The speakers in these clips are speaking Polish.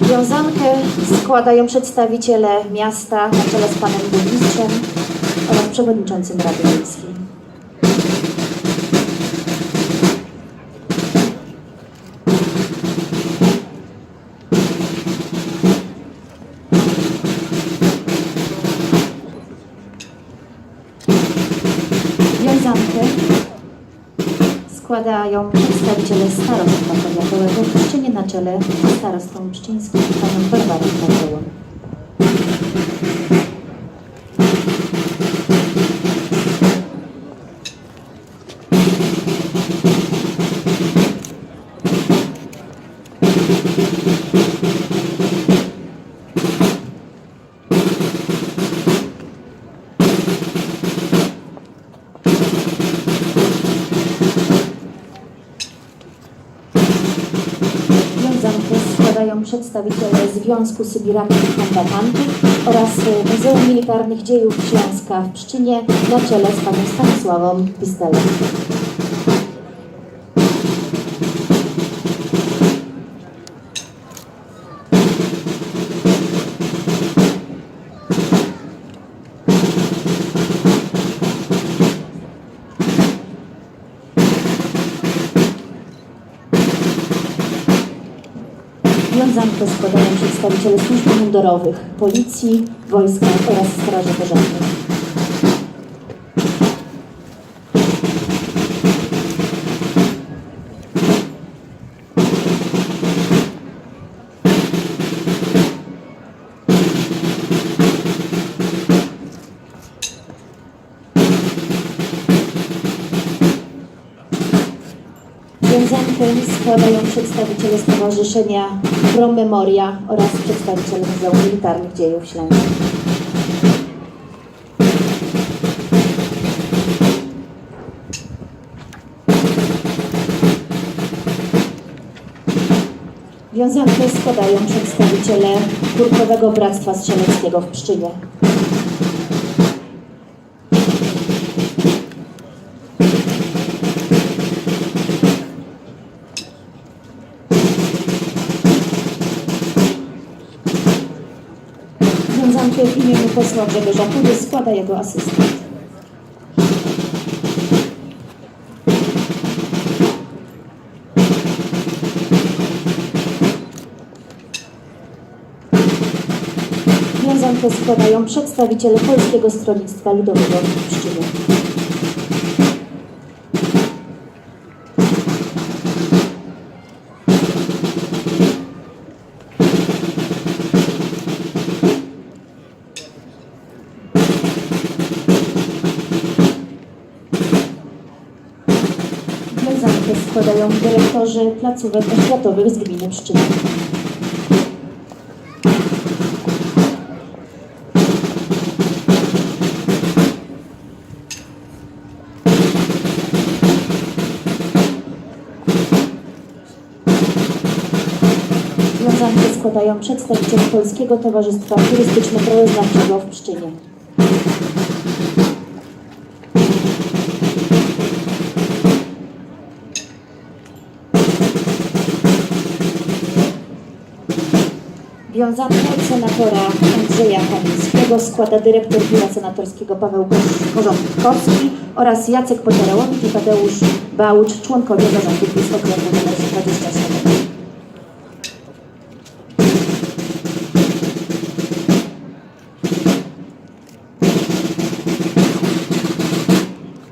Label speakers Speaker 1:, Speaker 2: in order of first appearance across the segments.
Speaker 1: Wiązankę składają przedstawiciele miasta na czele z panem burmistrzem oraz przewodniczącym Rady Miejskiej. Składają przedstawiciele starostwa powiatowego w Pszczynie na czele z starostą pszczyńskim panią Barbarą Karzełą. Składają przedstawiciele Związku Sybiraków Kombatantów oraz Muzeum Militarnych Dziejów Śląska w Pszczynie na czele z panią Stanisławą Pistelem. Wiązankę składają przedstawiciele służb mundurowych, policji, wojska oraz straży pożarnej. Wiązankę składają przedstawiciele Stowarzyszenia Pro Memoria oraz przedstawiciele Muzeum Militarnych Dziejów Śląskich. Wiązankę składają przedstawiciele Kurkowego Bractwa Strzeleckiego w Pszczynie. Wiązankę w imieniu posła Grzegorza Pudy składa jego asystent. Wiązankę składają przedstawiciele Polskiego Stronnictwa Ludowego w Pszczynie. Wiązankę składają dyrektorzy placówek oświatowych z gminy Pszczyny. Wiązankę składają przedstawiciele Polskiego Towarzystwa Turystyczno-Krajoznawczego w Pszczynie. Wiązankę senatora Andrzeja Kamińskiego składa dyrektor Biura Senatorskiego Paweł Porządkowski oraz Jacek Podziarałowicz i Tadeusz Bałucz, członkowie zarządu PiS okręgu nr 27.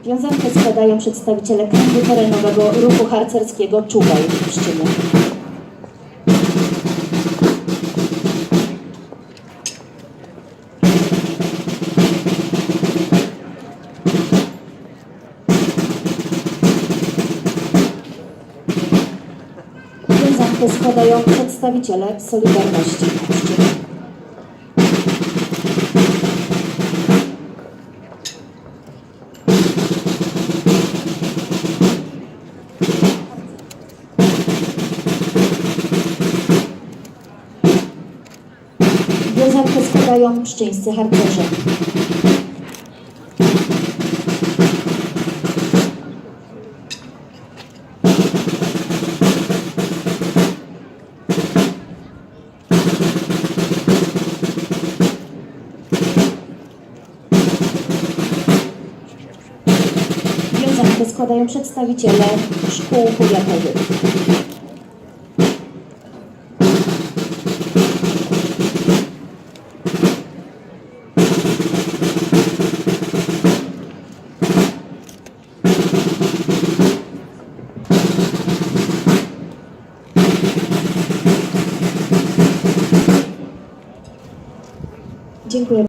Speaker 1: Wiązankę składają przedstawiciele kręgu terenowego ruchu harcerskiego Czubaj w Pszczynie. Składają przedstawiciele Solidarności Pszczynie. Wiązankę składają pszczyńscy harcerze. Składają przedstawiciele szkół powiatowych. Dziękuję.